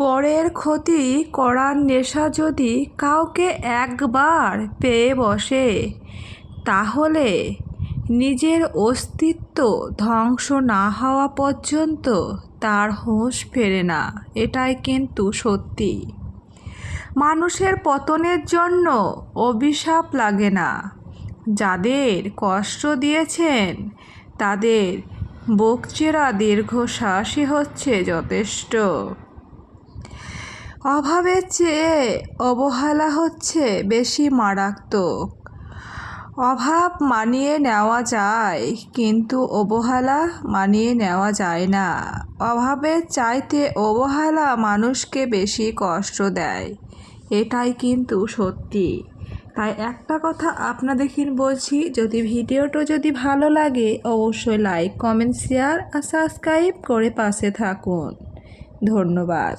পরের ক্ষতি করার নেশা যদি কাউকে একবার পেয়ে বসে, তাহলে নিজের অস্তিত্ব ধ্বংস না হওয়া পর্যন্ত তার হুঁশ ফেরে না। এটাই কিন্তু সত্যি। মানুষের পতনের জন্য অভিশাপ লাগে না। যাদের কষ্ট দিয়েছেন, তাদের বুকচেরা দীর্ঘশ্বাসই হচ্ছে যথেষ্ট। অভাবের চেয়ে অবহেলা হচ্ছে বেশি মারাত্মক। অভাব মানিয়ে নেওয়া যায়, কিন্তু অবহেলা মানিয়ে নেওয়া যায় না। অভাবের চাইতে অবহেলা মানুষকে বেশি কষ্ট দেয়, এটাই কিন্তু সত্যি। তাই একটা কথা আপনাদেরকে বলছি, যদি ভিডিওটা যদি ভালো লাগে, অবশ্যই লাইক কমেন্ট শেয়ার আর সাবস্ক্রাইব করে পাশে থাকুন। ধন্যবাদ।